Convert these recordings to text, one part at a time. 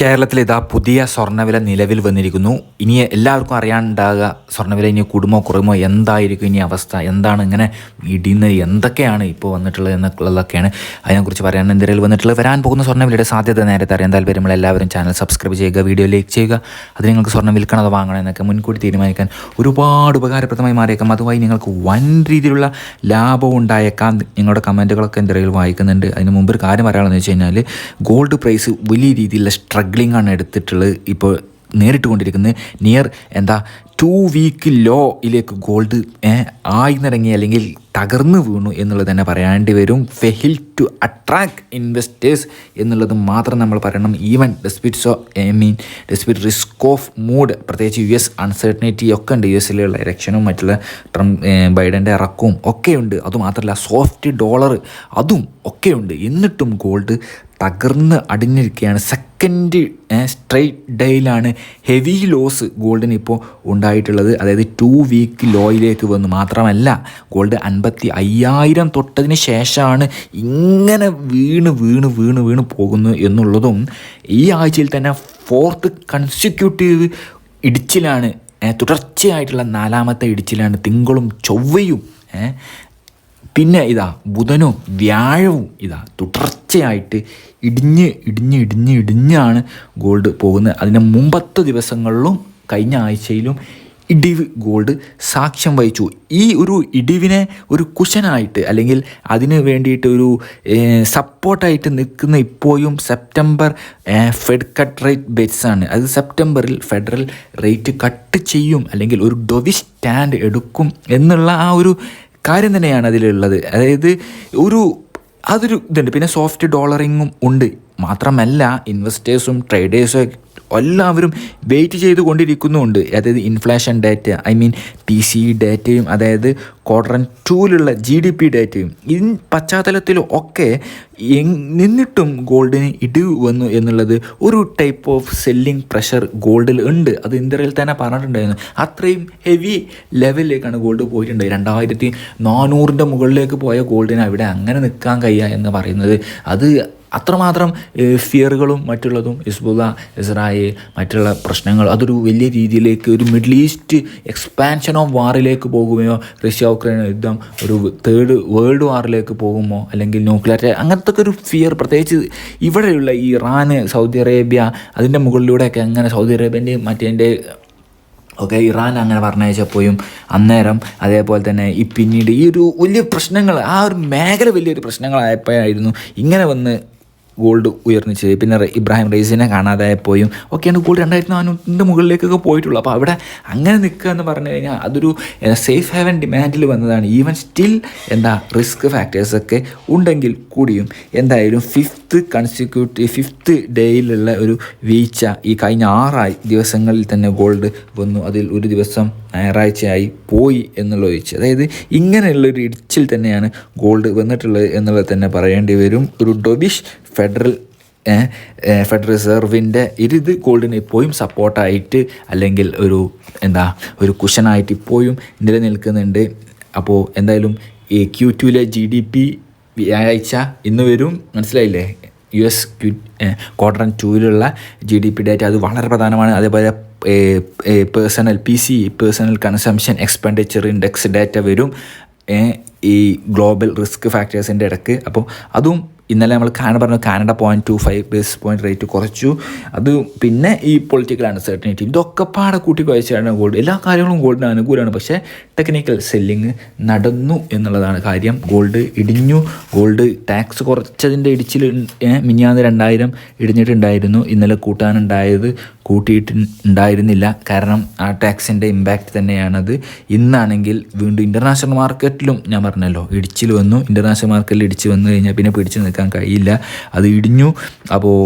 കേരളത്തിൽ ഇതാ പുതിയ സ്വർണവില നിലവിൽ വന്നിരിക്കുന്നു. ഇനി എല്ലാവർക്കും അറിയാണ്ടാകുക സ്വർണവില ഇനി കൂടുമോ കുറയുമോ എന്തായിരിക്കും ഇനി അവസ്ഥ എന്താണ് ഇങ്ങനെ ഇടിയുന്നത് എന്തൊക്കെയാണ് ഇപ്പോൾ വന്നിട്ടുള്ളത് എന്നുള്ളതൊക്കെയാണ് അതിനെക്കുറിച്ച് പറയാൻ എന്തെങ്കിലും വന്നിട്ടുള്ളത്. വരാൻ പോകുന്ന സ്വർണവിലയുടെ സാധ്യത നേരത്തെ അറിയാൻ താല്പര്യമുള്ള എല്ലാവരും ചാനൽ സബ്സ്ക്രൈബ് ചെയ്യുക വീഡിയോ ലൈക്ക് ചെയ്യുക. അത് നിങ്ങൾക്ക് സ്വർണം വിൽക്കണം അതോ വാങ്ങണം എന്നൊക്കെ മുൻകൂട്ടി തീരുമാനിക്കാൻ ഒരുപാട് ഉപകാരപ്രദമായി മാറിയേക്കാം. അതുമായി നിങ്ങൾക്ക് വൻ രീതിയിലുള്ള ലാഭം ഉണ്ടായേക്കാം. നിങ്ങളുടെ കമന്റുകളൊക്കെ എന്തെങ്കിലും വായിക്കുന്നുണ്ട്. അതിന് മുമ്പ് ഒരു കാര്യം പറയാമെന്ന് വെച്ച് കഴിഞ്ഞാൽ ഗോൾഡ് പ്രൈസ് വലിയ രീതിയിലുള്ള സ്ട്രഗ്ലിംഗ് ആണ് എടുത്തിട്ടുള്ളത്. ഇപ്പോൾ നേരിട്ട് കൊണ്ടിരിക്കുന്നത് നിയർ എന്താ ടു വീക്ക് ലോയിലേക്ക് ഗോൾഡ് ആയിന്നിറങ്ങി അല്ലെങ്കിൽ തകർന്നു വീണു എന്നുള്ളത് തന്നെ പറയാണ്ടി വരും. ഫെഹിൽ ടു അട്രാക്ട് ഇൻവെസ്റ്റേഴ്സ് എന്നുള്ളത് മാത്രം നമ്മൾ പറയണം. Even despite so I mean despite risk off mood പ്രത്യേകിച്ച് യു എസ് അൺസർട്ടനിറ്റി ഒക്കെ ഉണ്ട്. യു എസിലുള്ള ഇലക്ഷനും മറ്റുള്ള ട്രംപ് ബൈഡന്റെ ഇറക്കവും ഒക്കെയുണ്ട് അതുമാത്രമല്ല സോഫ്റ്റ് ഡോളർ അതും ഒക്കെയുണ്ട് എന്നിട്ടും ഗോൾഡ് തകർന്ന് അടിഞ്ഞിരിക്കുകയാണ്. സെക്കൻഡ് സ്ട്രൈറ്റ് ഡേയിലാണ് ഹെവി ലോസ് ഗോൾഡിന് ഇപ്പോൾ ഉണ്ടായിട്ടുള്ളത്. അതായത് ടു വീക്ക് ലോയിലേക്ക് വന്നു മാത്രമല്ല ഗോൾഡ് അൻപത്തി അയ്യായിരം തൊട്ടതിന് ശേഷമാണ് ഇങ്ങനെ വീണ് വീണ് വീണ് വീണ് പോകുന്നു എന്നുള്ളതും ഈ ആഴ്ചയിൽ തന്നെ ഫോർത്ത് കൺസിക്യൂട്ടീവ് ഇടിച്ചിലാണ് തുടർച്ചയായിട്ടുള്ള നാലാമത്തെ ഇടിച്ചിലാണ് തിങ്കളും ചൊവ്വയും പിന്നെ ഇതാ ബുധനും വ്യാഴവും ഇതാ തുടർച്ചയായിട്ട് ഇടിഞ്ഞ് ഇടിഞ്ഞ് ഇടിഞ്ഞ് ഇടിഞ്ഞാണ് ഗോൾഡ് പോകുന്നത്. അതിന് മുമ്പത്തെ ദിവസങ്ങളിലും കഴിഞ്ഞ ആഴ്ചയിലും ഇടിവ് ഗോൾഡ് സാക്ഷ്യം വഹിച്ചു. ഈ ഒരു ഇടിവിനെ ഒരു കുഷനായിട്ട് അല്ലെങ്കിൽ അതിന് വേണ്ടിയിട്ട് ഒരു സപ്പോർട്ടായിട്ട് നിൽക്കുന്ന ഇപ്പോഴും September Fed cut rate bets ആണ്. അത് സെപ്റ്റംബറിൽ ഫെഡറൽ റേറ്റ് കട്ട് ചെയ്യും അല്ലെങ്കിൽ ഒരു ഡൊവി സ്റ്റാൻഡ് എടുക്കും എന്നുള്ള ആ ഒരു കാര്യം തന്നെയാണ് അതിലുള്ളത്. അതായത് ഒരു അതൊരു ഇതുണ്ട്. പിന്നെ സോഫ്റ്റ് ഡോളറിങ്ങും ഉണ്ട്. മാത്രമല്ല ഇൻവെസ്റ്റേഴ്സും ട്രേഡേഴ്സും എല്ലാവരും വെയിറ്റ് ചെയ്തുകൊണ്ടിരിക്കുന്നുണ്ട്. അതായത് inflation data I mean P C ഡാറ്റയും അതായത് ക്വാർട്ടർ ടൂലുള്ള ജി ഡി പി ഡാറ്റയും ഇൻ പശ്ചാത്തലത്തിലും ഒക്കെ നിന്നിട്ടും ഗോൾഡിന് ഇടിവ് വന്നു എന്നുള്ളത് ഒരു ടൈപ്പ് ഓഫ് സെല്ലിംഗ് പ്രഷർ ഗോൾഡിൽ ഉണ്ട്. അത് ഇന്ത്യയിൽ തന്നെ പറഞ്ഞിട്ടുണ്ടായിരുന്നു. അത്രയും ഹെവി ലെവലിലേക്കാണ് ഗോൾഡ് പോയിട്ടുണ്ട്. രണ്ടായിരത്തി നാനൂറിന്റെ മുകളിലേക്ക് പോയ ഗോൾഡിന് അവിടെ അങ്ങനെ നിൽക്കാൻ കഴിയുക എന്ന് പറയുന്നത്. അത് അത്രമാത്രം ഫിയറുകളും മറ്റുള്ളതും ഹിസ്ബുള്ള ഇസ്രായേൽ മറ്റുള്ള പ്രശ്നങ്ങൾ അതൊരു വലിയ രീതിയിലേക്ക് ഒരു മിഡിൽ ഈസ്റ്റ് എക്സ്പാൻഷൻ ഓഫ് വാറിലേക്ക് പോകുകയോ റഷ്യ ഉക്രൈൻ യുദ്ധം ഒരു തേർഡ് വേൾഡ് വാറിലേക്ക് പോകുമോ അല്ലെങ്കിൽ ന്യൂക്ലിയർ അങ്ങനത്തെ ഒരു ഫിയർ പ്രത്യേകിച്ച് ഇവിടെയുള്ള ഈ ഇറാൻ സൗദി അറേബ്യ അതിന്റെ മുകളിലൂടെയൊക്കെ അങ്ങനെ സൗദി അറേബ്യന്റെയും മറ്റേന്റെ ഓക്കെ ഇറാൻ അങ്ങനെ പറഞ്ഞയച്ചപ്പോഴും അന്നേരം അതേപോലെ തന്നെ ഈ പിന്നീട് ഈ ഒരു വലിയ പ്രശ്നങ്ങൾ ആ ഒരു മേഖല വലിയൊരു പ്രശ്നങ്ങളായപ്പോഴായിരുന്നു ഇങ്ങനെ വന്ന് ഗോൾഡ് ഉയർന്നിച്ച് പിന്നെ ഇബ്രാഹിം റൈസിനെ പോയും. ഒക്കെയാണ് ഗോൾഡ് രണ്ടായിരത്തി നാനൂറ്റിന്റെ മുകളിലേക്കൊക്കെ പോയിട്ടുള്ളൂ. അപ്പോൾ അവിടെ അങ്ങനെ നിൽക്കുക എന്ന് പറഞ്ഞു കഴിഞ്ഞാൽ അതൊരു സേഫ് ഹാവൻ ഡിമാൻഡിൽ വന്നതാണ്. ഈവൻ സ്റ്റിൽ എന്താ റിസ്ക് ഫാക്ടേഴ്സൊക്കെ ഉണ്ടെങ്കിൽ കൂടിയും എന്തായാലും ഫിഫ്ത്ത് കൺസിക്യൂട്ടീവ് ഫിഫ്ത്ത് ഡേയിലുള്ള ഒരു വീഴ്ച ഈ കഴിഞ്ഞ ആറായി ദിവസങ്ങളിൽ തന്നെ ഗോൾഡ് വന്നു. അതിൽ ഒരു ദിവസം ഞായറാഴ്ചയായി പോയി എന്നുള്ള ഒഴിച്ച്. അതായത് ഇങ്ങനെയുള്ളൊരു ഇടിച്ചിൽ തന്നെയാണ് ഗോൾഡ് വന്നിട്ടുള്ളത് എന്നുള്ളത് തന്നെ പറയേണ്ടി വരും. ഒരു ഡൊബിഷ് ഫെഡറൽ ഫെഡറൽ റിസർവിന്റെ ഇത് ഗോൾഡിന് ഇപ്പോഴും സപ്പോർട്ടായിട്ട് അല്ലെങ്കിൽ ഒരു എന്താ ഒരു കുഷനായിട്ട് ഇപ്പോഴും നിലനിൽക്കുന്നുണ്ട്. അപ്പോൾ എന്തായാലും ഈ ക്യൂ ടുവിലെ ജി ഡി പി വ്യാഴാഴ്ച ഇന്ന് വരും. മനസ്സിലായില്ലേ? യു എസ് ക്യൂ ക്വാർട്ടർ ടൂവിലുള്ള ജി ഡി പി ഡേറ്റ അത് വളരെ പ്രധാനമാണ്. അതേപോലെ personal P C personal consumption expenditure index data വരും. ഈ ഗ്ലോബൽ റിസ്ക് ഫാക്ടേഴ്സിന്റെ ഇടയ്ക്ക് അപ്പോൾ അതും ഇന്നലെ നമ്മൾ കാനഡ പറഞ്ഞു Canada point two five base point rate കുറച്ചു. അത് പിന്നെ ഈ പൊളിറ്റിക്കൽ അൺസർട്ടനിറ്റി ഇതൊക്കെ പാടെ കൂട്ടി കുഴച്ചാണ് ഗോൾഡ് എല്ലാ കാര്യങ്ങളും ഗോൾഡിന് അനുകൂലമാണ്. പക്ഷേ ടെക്നിക്കൽ സെല്ലിങ് നടന്നു എന്നുള്ളതാണ് കാര്യം. ഗോൾഡ് ഇടിഞ്ഞു. ഗോൾഡ് ടാക്സ് കുറച്ചതിന്റെ ഇടിച്ചിൽ മിനിഞ്ഞാന്ന് രണ്ടായിരം ഇടിഞ്ഞിട്ടുണ്ടായിരുന്നു. ഇന്നലെ കൂട്ടാനുണ്ടായത് കൂട്ടിയിട്ട് ഉണ്ടായിരുന്നില്ല കാരണം ആ ടാക്സിന്റെ ഇമ്പാക്റ്റ് തന്നെയാണത്. ഇന്നാണെങ്കിൽ വീണ്ടും ഇന്റർനാഷണൽ മാർക്കറ്റിലും ഞാൻ പറഞ്ഞല്ലോ ഇടിച്ചിൽ വന്നു. ഇന്റർനാഷണൽ മാർക്കറ്റിൽ ഇടിച്ച് വന്നു കഴിഞ്ഞാൽ പിന്നെ പിടിച്ചു നിൽക്കാൻ കഴിയില്ല. അത് ഇടിഞ്ഞു. അപ്പോൾ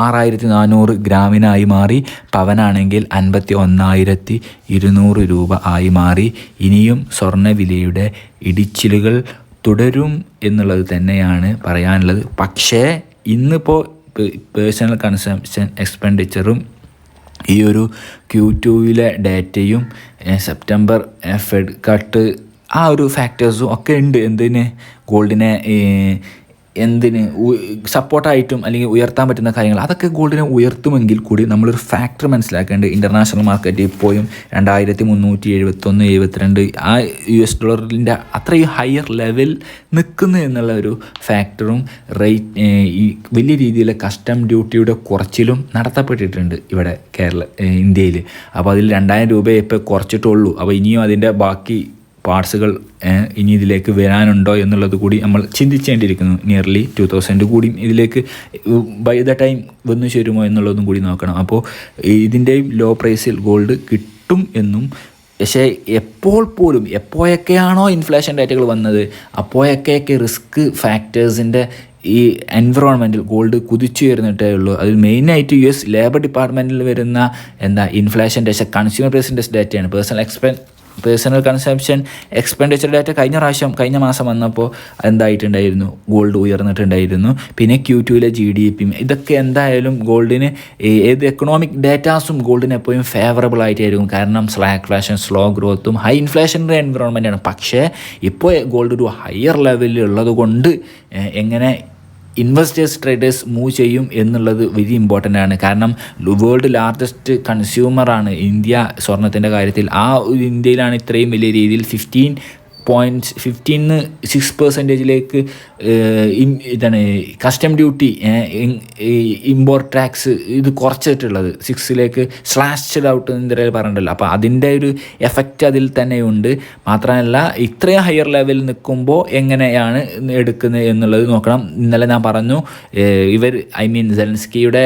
ആറായിരത്തി നാനൂറ് ഗ്രാമിനായി മാറി. പവനാണെങ്കിൽ അൻപത്തി ഒന്നായിരത്തി ഇരുന്നൂറ് രൂപ ആയി മാറി. ഇനിയും സ്വർണവിലയുടെ ഇടിച്ചിലുകൾ തുടരും എന്നുള്ളത് തന്നെയാണ് പറയാനുള്ളത്. പക്ഷേ ഇന്നിപ്പോൾ പേഴ്സണൽ കൺസംഷൻ എക്സ്പെൻഡിച്ചറും ഈ ഒരു ക്യൂ ടുവിലെ ഡേറ്റയും സെപ്റ്റംബർ ഫെഡ് കട്ട് ആ ഒരു ഫാക്ടേഴ്സും ഒക്കെ ഉണ്ട്. എന്തിന്? ഗോൾഡിനെ എന്തിന് സപ്പോർട്ടായിട്ടും അല്ലെങ്കിൽ ഉയർത്താൻ പറ്റുന്ന കാര്യങ്ങൾ അതൊക്കെ ഗോൾഡിനെ ഉയർത്തുമെങ്കിൽ കൂടി നമ്മളൊരു ഫാക്ടർ മനസ്സിലാക്കേണ്ട ഇന്റർനാഷണൽ മാർക്കറ്റ് ഇപ്പോഴും രണ്ടായിരത്തി മുന്നൂറ്റി എഴുപത്തൊന്ന് എഴുപത്തിരണ്ട് ആ യു എസ് ഡോളറിന്റെ അത്രയും ഹയർ ലെവൽ നിൽക്കുന്നു എന്നുള്ള ഒരു ഫാക്ടറും റേറ്റ് ഈ വലിയ രീതിയിലെ കസ്റ്റം ഡ്യൂട്ടിയുടെ കുറച്ചിലും നടത്തപ്പെട്ടിട്ടുണ്ട് ഇവിടെ കേരള ഇന്ത്യയിൽ. അപ്പോൾ അതിൽ രണ്ടായിരം രൂപയെ ഇപ്പോൾ കുറച്ചിട്ടുള്ളൂ. അപ്പോൾ ഇനിയും അതിന്റെ ബാക്കി പാർട്സുകൾ ഇനി ഇതിലേക്ക് വരാനുണ്ടോ എന്നുള്ളത് കൂടി നമ്മൾ ചിന്തിച്ചേണ്ടിയിരിക്കുന്നു. നിയർലി ടു തൗസൻഡ് കൂടിയും ഇതിലേക്ക് ബൈ ദ ടൈം വന്നു ചേരുമോ എന്നുള്ളതും കൂടി നോക്കണം. അപ്പോൾ ഇതിന്റെയും ലോ പ്രൈസിൽ ഗോൾഡ് കിട്ടും എന്നും പക്ഷേ എപ്പോൾ പോലും എപ്പോഴൊക്കെയാണോ ഇൻഫ്ലേഷൻ ഡേറ്റകൾ വന്നത് അപ്പോഴൊക്കെയൊക്കെ റിസ്ക് ഫാക്ടേഴ്സിന്റെ ഈ എൻവറോൺമെന്റിൽ ഗോൾഡ് കുതിച്ചു വരുന്നിട്ടേ ഉള്ളൂ. അതിൽ മെയിനായിട്ട് യു എസ് ലേബർ ഡിപ്പാർട്ട്മെന്റിൽ വരുന്ന എന്താ ഇൻഫ്ലേഷൻ ഡേറ്റ കൺസ്യൂമർ പ്രൈസിന്റെ ഡേറ്റയാണ് personal എക്സ്പെൻ personal consumption expenditure data കഴിഞ്ഞ പ്രാവശ്യം കഴിഞ്ഞ മാസം വന്നപ്പോൾ എന്തായിട്ടുണ്ടായിരുന്നു? ഗോൾഡ് ഉയർന്നിട്ടുണ്ടായിരുന്നു. പിന്നെ ക്യൂ ടുവിലെ ജി ഡി പിയും ഇതൊക്കെ എന്തായാലും ഗോൾഡിന് ഏത് എക്കണോമിക് ഡേറ്റാസും ഗോൾഡിന് എപ്പോഴും ഫേവറബിൾ ആയിട്ടായിരിക്കും. കാരണം സ്ലാക്ക് ഫ്ലാഷൻ സ്ലോ ഗ്രോത്തും ഹൈ ഇൻഫ്ലേഷന്റെ എൻവറോൺമെന്റാണ് പക്ഷേ ഇപ്പോൾ ഗോൾഡ് ഒരു ഹയർ ലെവലിൽ ഉള്ളത് കൊണ്ട് എങ്ങനെ ഇൻവെസ്റ്റേഴ്സ് ട്രേഡേഴ്സ് മൂവ് ചെയ്യും എന്നുള്ളത് വെരി ഇമ്പോർട്ടന്റ് ആണ്. കാരണം വേൾഡ് ലാർജസ്റ്റ് കൺസ്യൂമറാണ് ഇന്ത്യ സ്വർണത്തിന്റെ കാര്യത്തിൽ. ആ ഇന്ത്യയിലാണ് ഇത്രയും വലിയ രീതിയിൽ ഫിഫ്റ്റീൻ പോയിന്റ്സ് ഫിഫ്റ്റീന്ന് സിക്സ് പെർസെന്റേജിലേക്ക് ഇതാണ് കസ്റ്റം ഡ്യൂട്ടി ഇമ്പോർട്ട് ടാക്സ് ഇത് കുറച്ചിട്ടുള്ളത്. സിക്സിലേക്ക് സ്ലാഷ്ഡ് ഔട്ട് എന്തെങ്കിലും പറഞ്ഞിട്ടില്ല അപ്പോൾ അതിന്റെ ഒരു എഫക്റ്റ് അതിൽ തന്നെയുണ്ട്. മാത്രമല്ല ഇത്രയും ഹയർ ലെവലിൽ നിൽക്കുമ്പോൾ എങ്ങനെയാണ് എടുക്കുന്നത് എന്നുള്ളത് നോക്കണം. ഇന്നലെ ഞാൻ പറഞ്ഞു ഇവർ ഐ മീൻ സെലൻസ്കിയുടെ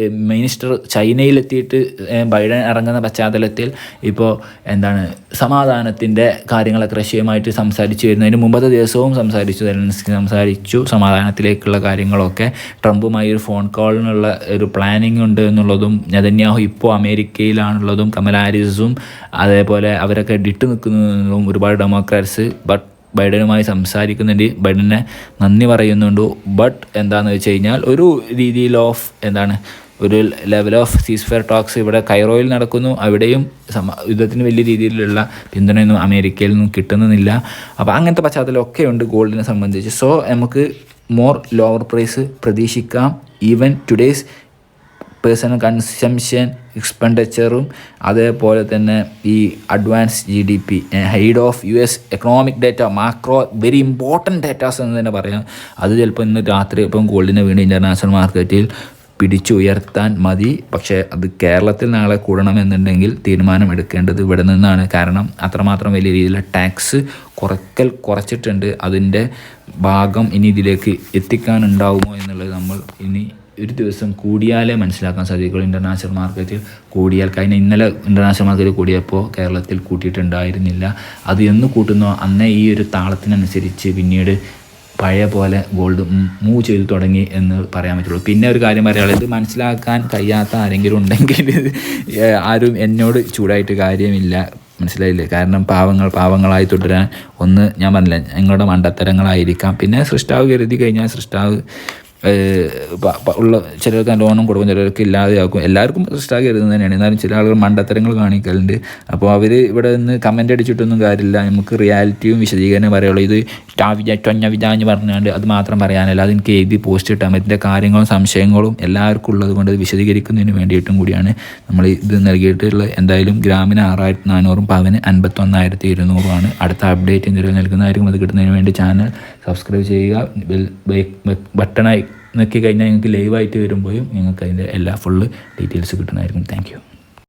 മിനിസ്റ്റർ ചൈനയിലെത്തിയിട്ട് ബൈഡൻ ഇറങ്ങുന്ന പശ്ചാത്തലത്തിൽ ഇപ്പോൾ എന്താണ് സമാധാനത്തിന്റെ കാര്യങ്ങളൊക്കെ റഷ്യയുമായിട്ട് സംസാരിച്ചു വരുന്നതിന് മുമ്പത്തെ ദിവസവും സംസാരിച്ചു സംസാരിച്ചു സമാധാനത്തിലേക്കുള്ള കാര്യങ്ങളൊക്കെ. ട്രംപുമായി ഒരു ഫോൺ കോളിനുള്ള ഒരു പ്ലാനിങ് ഉണ്ട് എന്നുള്ളതും നെതന്യാഹു ഇപ്പോൾ അമേരിക്കയിലാണുള്ളതും കമലാരിസും അതേപോലെ അവരൊക്കെ ഡിട്ട് നിൽക്കുന്നതും ഒരുപാട് ഡെമോക്രാറ്റ്സ്. ബട്ട് ബൈഡനുമായി സംസാരിക്കുന്നുണ്ട്. ബൈഡനെ നന്ദി പറയുന്നുണ്ട്. ബട്ട് എന്താണെന്ന് വെച്ച് കഴിഞ്ഞാൽ ഒരു രീതിയിൽ ഓഫ് എന്താണ് ഒരു level of cease fire talks ഇവിടെ കൈറോയിൽ നടക്കുന്നു. അവിടെയും യുദ്ധത്തിന് വലിയ രീതിയിലുള്ള പിന്തുണയൊന്നും അമേരിക്കയിൽ നിന്നും കിട്ടുന്നില്ല. അപ്പോൾ അങ്ങനത്തെ പശ്ചാത്തലമൊക്കെ ഉണ്ട് ഗോൾഡിനെ സംബന്ധിച്ച്. സോ നമുക്ക് മോർ ലോവർ പ്രൈസ് പ്രതീക്ഷിക്കാം. ഈവൻ ടുഡേയ്സ് പേഴ്സണൽ കൺസംഷൻ എക്സ്പെൻഡിച്ചറും അതേപോലെ തന്നെ ഈ advance G D P hide of U S economic data macro very important datas എന്ന് തന്നെ പറയാം. അത് ചിലപ്പോൾ ഇന്ന് രാത്രി ഇപ്പം ഗോൾഡിനെ വീണ്ടും ഇന്റർനാഷണൽ മാർക്കറ്റിൽ പിടിച്ചുയർത്താൻ മതി. പക്ഷേ അത് കേരളത്തിൽ നാളെ കൂടണമെന്നുണ്ടെങ്കിൽ തീരുമാനം എടുക്കേണ്ടത് ഇവിടെ നിന്നാണ്. കാരണം അത്രമാത്രം വലിയ രീതിയിലുള്ള ടാക്സ് കുറയ്ക്കൽ കുറച്ചിട്ടുണ്ട്. അതിന്റെ ഭാഗം ഇനി ഇതിലേക്ക് എത്തിക്കാനുണ്ടാവുമോ എന്നുള്ളത് നമ്മൾ ഇനി ഒരു ദിവസം കൂടിയാലേ മനസ്സിലാക്കാൻ സാധിക്കുള്ളൂ ഇന്റർനാഷണൽ മാർക്കറ്റിൽ കൂടിയാൽ കഴിഞ്ഞ ഇന്നലെ ഇന്റർനാഷണൽ മാർക്കറ്റിൽ കൂടിയപ്പോൾ കേരളത്തിൽ കൂട്ടിയിട്ടുണ്ടായിരുന്നില്ല. അത് എന്ന് കൂട്ടുന്നോ? അന്നേ ഈ ഒരു താളത്തിനനുസരിച്ച് പിന്നീട് പഴയ പോലെ ഗോൾഡ് മൂവ് ചെയ്തു തുടങ്ങി എന്ന് പറയാൻ പറ്റുള്ളൂ. പിന്നെ ഒരു കാര്യം പറയാനുള്ളത് ഇത് മനസ്സിലാക്കാൻ കഴിയാത്ത ആരെങ്കിലും ഉണ്ടെങ്കിൽ ആരും എന്നോട് ചൂടായിട്ട് കാര്യമില്ല. മനസ്സിലായില്ലേ? കാരണം പാവങ്ങൾ പാവങ്ങളായി തുടരാൻ ഒന്ന് ഞാൻ പറഞ്ഞില്ല ഞങ്ങളുടെ മണ്ടത്തരങ്ങളായിരിക്കാം. പിന്നെ സൃഷ്ടാവ് കരുതി കഴിഞ്ഞാൽ സൃഷ്ടാവ് ഉള്ള ചിലർക്ക് ലോണും കൊടുക്കും ചിലർക്ക് ഇല്ലാതെയാക്കും. എല്ലാവർക്കും സൃഷ്ടാവ് കരുതുന്നത് തന്നെയാണ് എന്നാലും ചില ആളുകൾ മണ്ടത്തരങ്ങൾ കാണിക്കലുണ്ട്. അപ്പോൾ അവർ ഇവിടെ നിന്ന് കമന്റ് അടിച്ചിട്ടൊന്നും കാര്യമില്ല. നമുക്ക് റിയാലിറ്റിയും വിശദീകരണം പറയുള്ളൂ ഇത് ടാവിജ ടൊഞ്ഞ വിജ എന്ന് പറഞ്ഞുകൊണ്ട് അത് മാത്രം പറയാനല്ല. അതെനിക്ക് എഴുതി പോസ്റ്റ് ഇട്ടാൽ ഇതിന്റെ കാര്യങ്ങളും സംശയങ്ങളും എല്ലാവർക്കും ഉള്ളത് കൊണ്ട് വിശദീകരിക്കുന്നതിന് വേണ്ടിയിട്ടും കൂടിയാണ് നമ്മൾ ഇത് നൽകിയിട്ടുള്ളത്. എന്തായാലും ഗ്രാമിന് ആറായിരത്തി നാനൂറും പവന് അൻപത്തൊന്നായിരത്തി ഇരുന്നൂറുമാണ്. അടുത്ത അപ്ഡേറ്റ് എന്തെങ്കിലും നൽകുന്നതായിരിക്കും അത് കിട്ടുന്നതിന് വേണ്ടി ചാനൽ സബ്സ്ക്രൈബ് ചെയ്യുക. ബെൽ ബട്ടണായി നോക്കി കഴിഞ്ഞാൽ നിങ്ങൾക്ക് ലൈവായിട്ട് വരുമ്പോഴും നിങ്ങൾക്ക് അതിന്റെ എല്ലാ ഫുള്ള് ഡീറ്റെയിൽസ് കിട്ടുന്നതായിരിക്കും. താങ്ക്